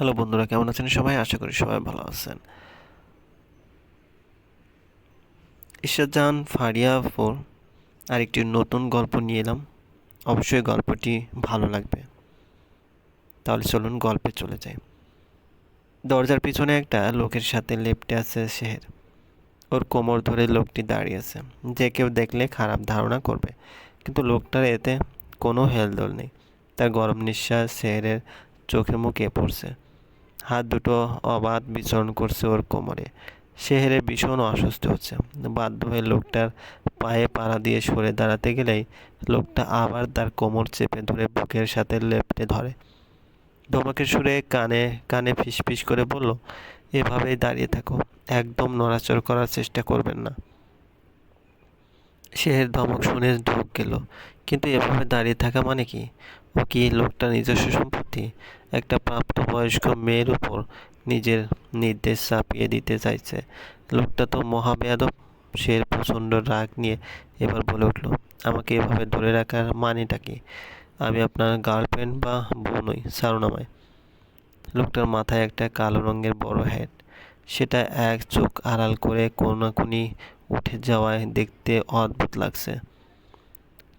Hello বন্ধুরা, কেমন আছেন সবাই? আশা করি সবাই ভালো আছেন। ঈশ্বরজাহান ফারিয়াপুর আরেকটি নতুন গল্প নিয়ে এলাম। অবশ্যই গল্পটি ভালো লাগবে। তাহলে চলুন গল্পে চলে যাই। দরজার পিছনে একটা লোকের সাথে লেপটে আছে শেহের। ওর কোমর ধরে লোকটি দাঁড়িয়ে আছে। যে কেউ দেখলে খারাপ ধারণা করবে। কিন্তু লোকটার এতে কোনো হেলদোল নেই। তার গরম নিঃশ্বাস শেহরের চোখে মুখে পড়ছে। হাত দুটো অবাধ বিচরণ করছে ওর কোমরে। শেহরে ভীষণ অসুস্থ হচ্ছে। বাধ্য হয়ে লোকটার পায়ে পাড়া দিয়ে সরে দাঁড়াতে গেলেই লোকটা আবার তার কোমর চেপে ধরে বুকের সাথে লেপটে ধরে। ধমকের সুরে কানে কানে ফিসফিস করে বলল, এভাবেই দাঁড়িয়ে থাকো, একদম নড়াচড় করার চেষ্টা করবেন না। শেহের ধমক শুনে ঢুক গেল। কিন্তু এভাবে দাঁড়িয়ে থাকা মানে কি? ও কি লোকটা নিজস্ব সম্পত্তি? একটা প্রাপ্তবয়স্ক মেয়ের উপর নিজের নির্দেশ চাপিয়ে দিতে চাইছে। লোকটা তো মহাবেয়াদব সে প্রচণ্ড রাগ নিয়ে এবার বলে উঠল, আমাকে এভাবে ধরে রাখার মানেটা কি? আমি আপনার গার্লফ্রেন্ড বা বউ নই সারুনামায় লোকটার মাথায় একটা কালো রঙের বড় হ্যাট সেটা এক চোখ আড়াল করে কোনাকুনি উঠে যাওয়ায় দেখতে অদ্ভুত লাগছে।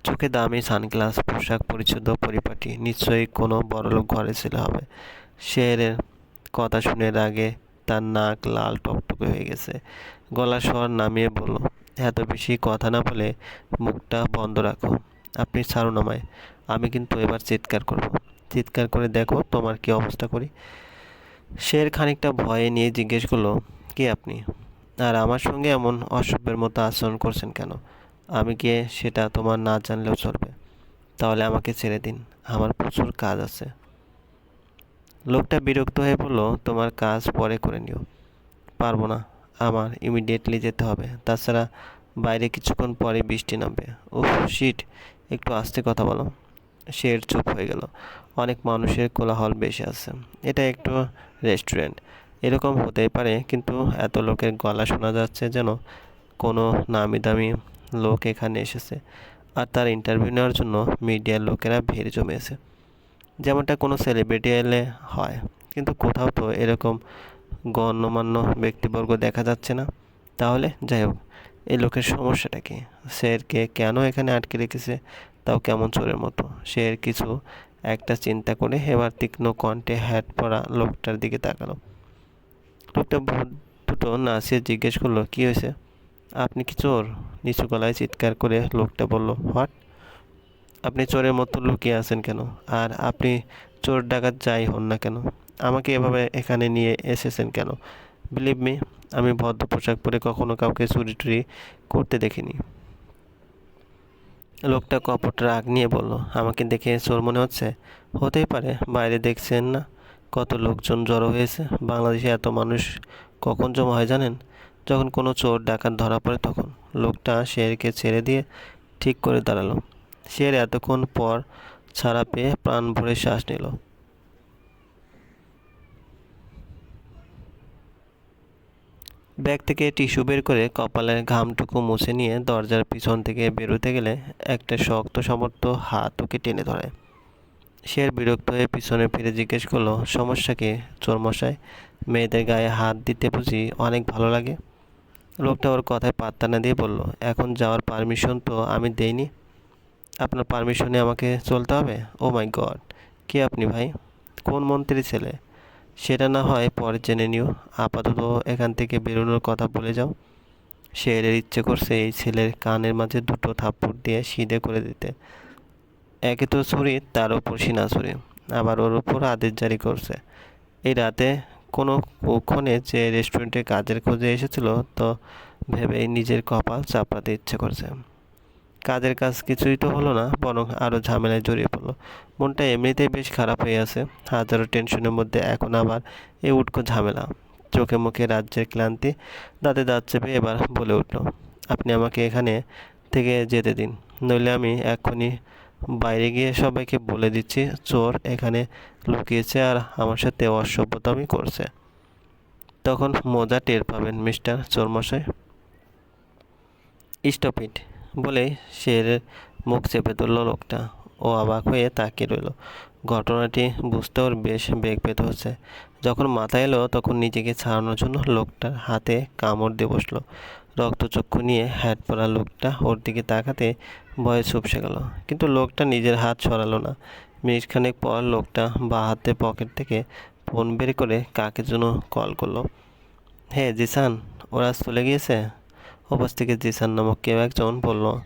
চোখে দামি সানগ্লাস, পোশাক পরিচ্ছদ পরিপাটি। নিশ্চয়ই কোনো বড়লোক ঘরে ছিল হবে। শেরের কথা শুনে রাগে তার নাক লাল টকটকে হয়ে গেছে। গলা স্বর নামিয়ে বলল, এত বেশি কথা না বলে মুখটা বন্ধ রাখো। আপনি ছাড়ুন আমায়। আমি কিন্তু এবার চিৎকার করব। চিৎকার করে দেখো তোমার কি অবস্থা করি? শের খানিকটা ভয়ে নিয়ে জিজ্ঞেস করল, কি আপনি? আর আমার সঙ্গে এমন অসভ্যের মতো আচরণ করছেন কেন? আমি কি সেটা তোমার না জানলেও চলবে। তাহলে আমাকে ছেড়ে দিন, আমার প্রচুর কাজ আছে। লোকটা বিরক্ত হয়ে বলল, তোমার কাজ পরে করে নিও। পারব না, আমার ইমিডিয়েটলি যেতে হবে। তাছাড়া বাইরে কিছুক্ষণ পরে বৃষ্টি নামবে। ও শিট একটু আস্তে কথা বলো। শের চুপ হয়ে গেল। অনেক মানুষের কোলাহল বেশি আছে। এটা একটু রেস্টুরেন্ট এরকম হতেই পারে, কিন্তু এত লোকের গলা শোনা যাচ্ছে যেন কোনো নামি দামি লোক এখানে এসেছে আর তার ইন্টারভিউ নেওয়ার জন্য মিডিয়ার লোকেরা ভিড় জমেছে যেমনটা কোনো সেলিব্রিটি এলে হয়, কিন্তু কোথাও তো এরকম গণ্যমান্য ব্যক্তিবর্গ দেখা যাচ্ছে না। তাহলে যাই হোক, এই লোকের সমস্যাটা কি? শেরকে কেন এখানে আটকে রেখেছে? তাও কেমন চোরের মতো? শের কিছু একটা চিন্তা করে এবার তীক্ষ্ণ কণ্ঠে হ্যাট পরা লোকটার দিকে তাকালো। লোকটা ভূত দুটো নাচিয়ে জিজ্ঞেস করল, কী হয়েছে? আপনি কি চোর? নিচু গলায় চিৎকার করে লোকটা বলল, হোয়াট? আপনি চোরের মতো লুকিয়ে আছেন কেন? আর আপনি চোর ডাকাত যাই হন না কেন? আমাকে এভাবে এখানে নিয়ে এসেছেন কেন? বিলিভ মি, আমি ভদ্র পোশাক পরে কখনো কাউকে চুরি টুরি করতে দেখিনি। লোকটা কপট রাগ নিয়ে বলল, আমাকে দেখে চোর মনে হচ্ছে? হতেই পারে, বাইরে দেখছেন না। কত লোকজন জড়ো হয়েছে। বাংলাদেশে এত মানুষ কখন জমা হয় জানেন? যখন কোনো চোর ডাকাত ধরা পড়ে তখন লোকটা শেরকে ছেড়ে দিয়ে ঠিক করে দাঁড়াল। শের এতক্ষণ পর ছাড়া পেয়ে প্রাণ ভরে শ্বাস নিল। ব্যাগ থেকে টিস্যু বের করে কপালের ঘামটুকু মুছে নিয়ে দরজার পিছন থেকে বেরোতে গেলে একটা শক্ত সমর্থ হাত ওকে টেনে ধরে। শের বিরক্ত হয়ে পিছনে ফিরে জিজ্ঞেস করল, সমস্যা কি চোরমশাই? মেয়েদের গায়ে হাত দিতে বুঝি অনেক ভালো লাগে। লোকটা ওর কথায় পাত্তা না দিয়ে বলল, এখন যাওয়ার পারমিশন তো আমি দেইনি। আপনার পারমিশনে আমাকে চলতে হবে? ও মাই গড কে আপনি ভাই? কোন মন্ত্রী ছেলে? সেটা না হয় পরে জেনে নিও। আপাতত এখান থেকে বেরোনোর কথা বলে যাও। শেরের ইচ্ছে করছে এই ছেলের কানের মাঝে দুটো থাপ্পড় দিয়ে সিধে করে দিতে। একে তো ছুরি, তার ওপর সিনা ছুরি আবার ওর ওপর আদেশ জারি করছে। এই রাতে কোনো ক্ষণে যে রেস্টুরেন্টে কাজের খোঁজে এসেছিল, তো ভেবেই নিজের কপাল চাপড়াতে ইচ্ছে করছে। কাজের কাজ কিছুই তো হলো না, বরং আরও ঝামেলায় জড়িয়ে পড়ল। মনটা এমনিতেই বেশ খারাপ হয়ে আছে। হাজারো টেনশনের মধ্যে এখন আবার এই উটকো ঝামেলা। চোখে মুখে রাজ্যের ক্লান্তি, দাঁতে দাঁত চেপে এবার বলে উঠল, আপনি আমাকে এখানে থেকে যেতে দিন, নইলে আমি এক্ষুনি বাইরে গিয়ে সবাইকে বলে দিচ্ছি, চোর এখানে লুকিয়েছে আর আমার সাথে অসভ্যতামি করছে। তখন মজা টের পাবেন মিস্টার চোরমশাই। স্টপ ইট বলে সে মুখ চেপে ধরল লোকটা। ও অবাক হয়ে তাকিয়ে রইল। ঘটনাটি বুঝতে ওর বেশ বেগ পেতে হচ্ছে। যখন মাথায় এলো তখন নিজেকে ছাড়ানোর জন্য লোকটার হাতে কামড় দিয়ে বসল। রক্তচক্ষু নিয়ে হ্যাট পরা লোকটা ওর দিকে তাকাতে ভয়ে চুপসে গেল। কিন্তু লোকটা নিজের হাত সরালো না। মিনিটখানেক পর লোকটা বা হাতে পকেট থেকে ফোন বের করে কাকে জন্য কল করল। হে, জিসান, ওরা চলে গিয়েছে? ওপাশ থেকে জিসান নামক কেউ একজন বলল,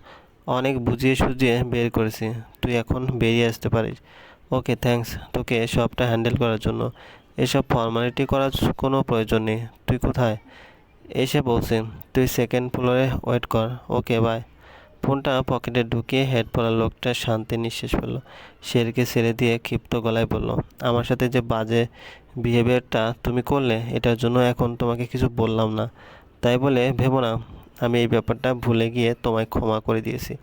অনেক বুঝিয়ে সুঝিয়ে বের করেছি, তুই এখন বেরিয়ে আসতে পারিস। ওকে, থ্যাঙ্কস, তোকে সবটা হ্যান্ডেল করার জন্য। এসব ফর্মালিটি করার কোনো প্রয়োজন নেই। তুই কোথায়? এসে বলছি, তুই সেকেন্ড ফ্লোরে ওয়েট কর ওকে বাই ফোনটা পকেটে ঢুকিয়ে হেড পরা লোকটা শান্তি নিঃশ্বাস ফেলল। শেরকে ছেড়ে দিয়ে ক্ষিপ্ত গলায় বলল, আমার সাথে যে বাজে বিহেভিয়ারটা তুমি করলে, এটার জন্য এখন তোমাকে কিছু বললাম না। তাই বলে ভেবো না, আমি এই ব্যাপারটা ভুলে গিয়ে তোমায় ক্ষমা করে দিয়েছি।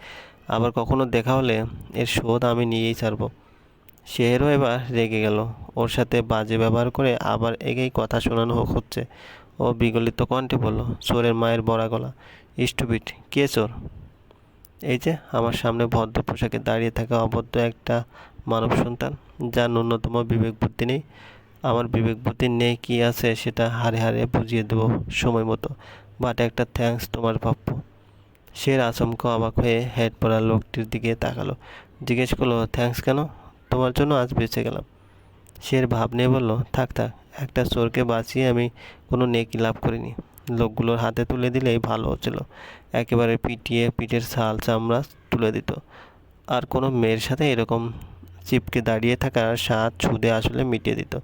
আবার কখনো দেখা হলে এর শোধ আমি নিয়েই ছাড়বো। শেহেরও এবার রেগে গেল। ওর সাথে বাজে ব্যবহার করে আবার এগেই কথা শোনানো হচ্ছে। ও বিগলিত কণ্ঠে বলল, চোরের মায়ের বড়া গলা। স্টুপিট কে চোর? এই যে, আমার সামনে ভদ্র পোশাকে দাঁড়িয়ে থাকা অবদ্ধ একটা মানব সন্তান, যার ন্যূনতম বিবেক বুদ্ধি নেই। আমার বিবেক বুদ্ধি নেই কি আছে সেটা হারে হারে বুঝিয়ে দেবো সময় মতো। বাট একটা থ্যাঙ্কস তোমার প্রাপ্য সে আচমকা অবাক হয়ে হেড পড়া লোকটির দিকে তাকালো। জিজ্ঞেস করল থ্যাঙ্কস কেন? তোমার জন্য আজ বেঁচে গেলাম। শের ভাব নিয়ে বলল, থাক থাক একটা চোরকে বাঁচিয়ে আমি কোনো নেকি লাভ করিনি। লোকগুলোর হাতে তুলে দিলেই ভালো হচ্ছিল। একেবারে পিটিয়ে পিঠের ছাল চামড়া তুলে দিত। আর কোনো মেয়ের সাথে এরকম চিপকে দাঁড়িয়ে থাকার স্বাদ ছুদে আসলে মিটিয়ে দিত।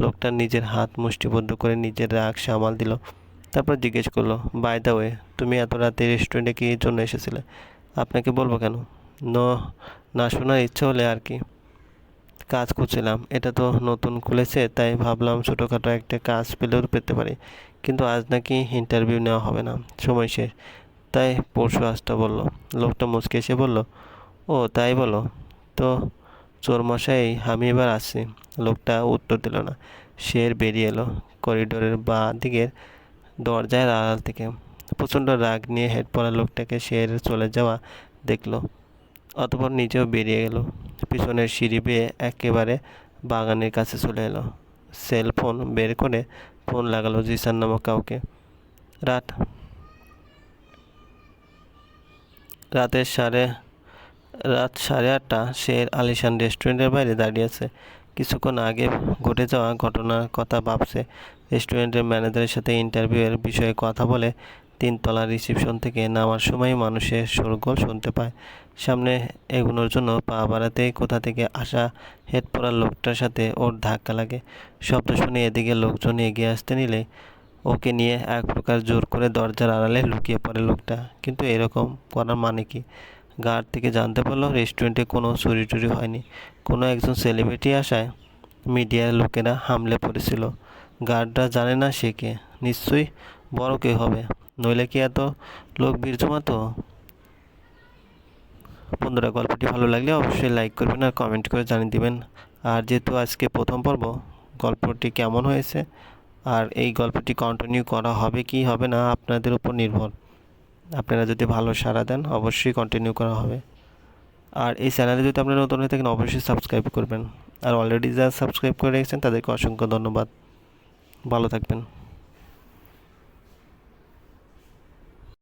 লোকটা নিজের হাত মুষ্টিবদ্ধ করে নিজের রাগ সামাল দিল। তারপর জিজ্ঞেস করল, বাই দ্য ওয়ে, তুমি এত রাতে রেস্টুরেন্টে কী জন্য এসেছিলে? আপনাকে বলব কেন? ন, না শোনার ইচ্ছে হলে আর কি। কাজ খুঁজছিলাম এটা তো নতুন খুলেছে, তাই ভাবলাম ছোটোখাটো একটা কাজ পেলেও পেতে পারি। কিন্তু আজ নাকি ইন্টারভিউ নেওয়া হবে না, সময় শেষ। তাই পরশু আসতে বলল। লোকটা মুচকে এসে বলল, ও, তাই বলো। তো চোর মশাই, আমি এবার আসছি। লোকটা উত্তর দিল না। শের বেরিয়ে এলো করিডোরের বাঁ দিকের দরজায় আড়াল থেকে। প্রচণ্ড রাগ নিয়ে হেড পরা লোকটাকে শের চলে যাওয়া দেখল। অতপর নিজেও বেরিয়ে গেল। পিছনের সিঁড়ি বেয়ে একেবারে বাগানের কাছে চলে এলো। সেল ফোন বের করে ফোন লাগালো জিসান নামক কাউকে। রাত রাতের সাড়ে, রাত সাড়ে আটটা সে আলিশান রেস্টুরেন্টের বাইরে দাঁড়িয়ে আছে। কিছুক্ষণ আগে ঘটে যাওয়া ঘটনার কথা ভাবছে রেস্টুরেন্টের ম্যানেজারের সাথে ইন্টারভিউয়ের বিষয়ে কথা বলে তিনতলা রিসিপশন থেকে নামার সময় মানুষের শোরগোল শুনতে পায়। সামনে এগোনোর জন্য পা বাড়াতেই কোথা থেকে আসা হেড পরা লোকটার সাথে ওর ধাক্কা লাগে। শব্দ শুনে এদিকে লোকজন এগিয়ে আসতে নিলে ওকে নিয়ে এক প্রকার জোর করে দরজার আড়ালে লুকিয়ে পড়ে লোকটা। কিন্তু এরকম করার মানে কি? গার্ড থেকে জানতে পারল রেস্টুরেন্টে কোনো চুরি টুরি হয়নি। কোনো একজন সেলিব্রিটি আসায় মিডিয়ার লোকেরা হামলে পড়েছিল। গার্ডরা জানে না সে কে। নিশ্চয়ই বড় কে হবে। নইলে কি এত লোক বীর জমাতো? বন্ধুরা, গল্পটি ভালো লাগলে অবশ্যই লাইক করবেন আর কমেন্ট করে জানিয়ে দিবেন। আর যেহেতু আজকে প্রথম পর্ব, গল্পটি কেমন হয়েছে আর এই গল্পটি কন্টিনিউ করা হবে কি হবে না আপনাদের উপর নির্ভর। আপনারা যদি ভালো সাড়া দেন, অবশ্যই কন্টিনিউ করা হবে। আর এই চ্যানেলে যদি আপনারা নতুন হয়ে থাকেন, অবশ্যই সাবস্ক্রাইব করবেন। আর অলরেডি যারা সাবস্ক্রাইব করে রেখেছেন, তাদেরকে অসংখ্য ধন্যবাদ। ভালো থাকবেন।